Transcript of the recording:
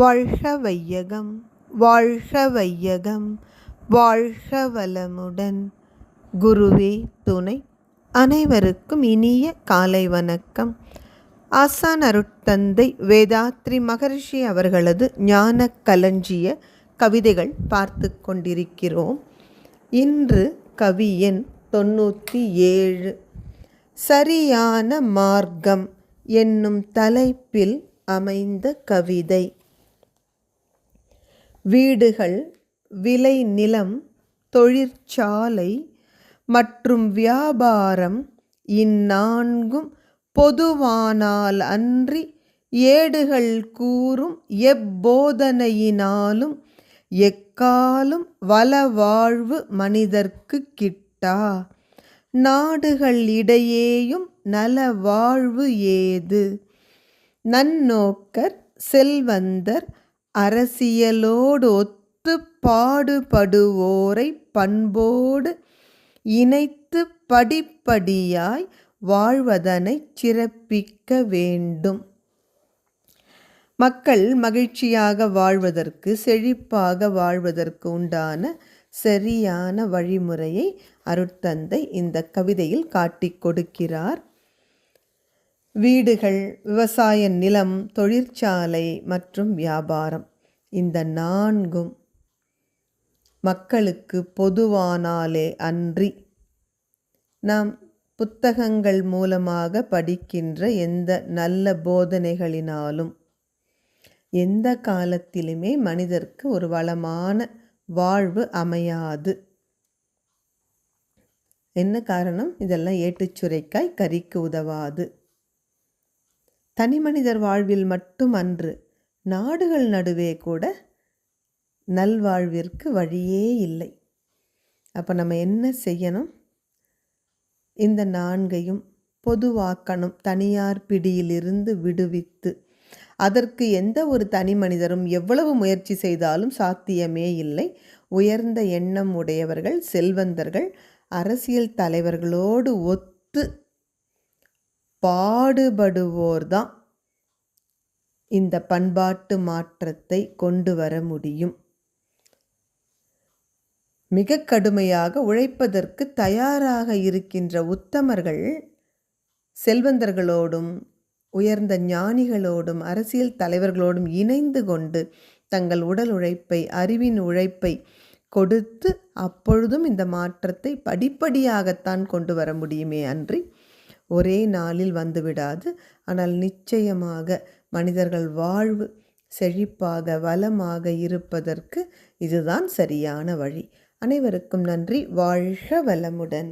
வாழ்க வையகம் வாழ்க வையகம் வாழ்க வளமுடன் குருவே துணை அனைவருக்கும் இனிய காலை வணக்கம். ஆசான் அருட்தந்தை வேதாத்ரி மகர்ஷி அவர்களது ஞான கலஞ்சிய கவிதைகள் பார்த்து கொண்டிருக்கிறோம். இன்று கவி எண் தொண்ணூற்றி ஏழு சரியான மார்க்கம் என்னும் தலைப்பில் அமைந்த கவிதை. வீடுகள் விளை நிலம் தொழிற்சாலை மற்றும் வியாபாரம் இந்நான்கும் பொதுவானால் அன்றி ஏடுகள் கூறும் எப்போதனையினாலும் எக்காலும் வளவாழ்வு மனிதர்க்கு கிட்டா? நாடுகள் இடையேயும் நலவாழ்வு ஏது? நன்னோக்கர் செல்வந்தர் அரசியலோடு ஒத்து பாடுபடுவோரை பண்போடு இணைத்து படிப்படியாய் வாழ்வதனைச் சிறப்பிக்க வேண்டும். மக்கள் மகிழ்ச்சியாக வாழ்வதற்கு செழிப்பாக வாழ்வதற்கு உண்டான சரியான வழிமுறையை அருட்தந்தை இந்த கவிதையில் காட்டிக் கொடுக்கிறார். வீடுகள் விவசாய நிலம் தொழிற்சாலை மற்றும் வியாபாரம். இந்த நான்கும் மக்களுக்கு பொதுவானாலே அன்றி. நாம் புத்தகங்கள் மூலமாக படிக்கின்ற எந்த நல்ல போதனைகளினாலும் எந்த காலத்திலுமே மனிதருக்கு ஒரு வளமான வாழ்வு அமையாது. என்ன காரணம்? இதெல்லாம் ஏட்டுச்சுரைக்காய் கறிக்கு உதவாது. தனி மனிதர் வாழ்வில் மட்டும் அன்று நாடுகள் நடுவே கூட நல்வாழ்விற்கு வழியே இல்லை. அப்போ நம்ம என்ன செய்யணும்? இந்த நான்கையும் பொதுவாக்கணும். தனியார் பிடியிலிருந்து விடுவித்து அதற்கு எந்த ஒரு தனி மனிதரும் எவ்வளவு முயற்சி செய்தாலும் சாத்தியமே இல்லை. உயர்ந்த எண்ணம் உடையவர்கள் செல்வந்தர்கள் அரசியல் தலைவர்களோடு ஒத்து பாடுபடுவோர்தான் இந்த பண்பாட்டு மாற்றத்தை கொண்டு வர முடியும். மிக கடுமையாக உழைப்பதற்கு தயாராக இருக்கின்ற உத்தமர்கள் செல்வந்தர்களோடும் உயர்ந்த ஞானிகளோடும் அரசியல் தலைவர்களோடும் இணைந்து கொண்டு தங்கள் உடல் உழைப்பை அறிவின் உழைப்பை கொடுத்து அப்பொழுதும் இந்த மாற்றத்தை படிப்படியாகத்தான் கொண்டு வர முடியுமே அன்றி ஒரே நாளில் வந்துவிடாது ஆனால் நிச்சயமாக மனிதர்கள் வாழ்வு செழிப்பாக வளமாக இருப்பதற்கு இதுதான் சரியான வழி. அனைவருக்கும் நன்றி. வாழ்க வளமுடன்.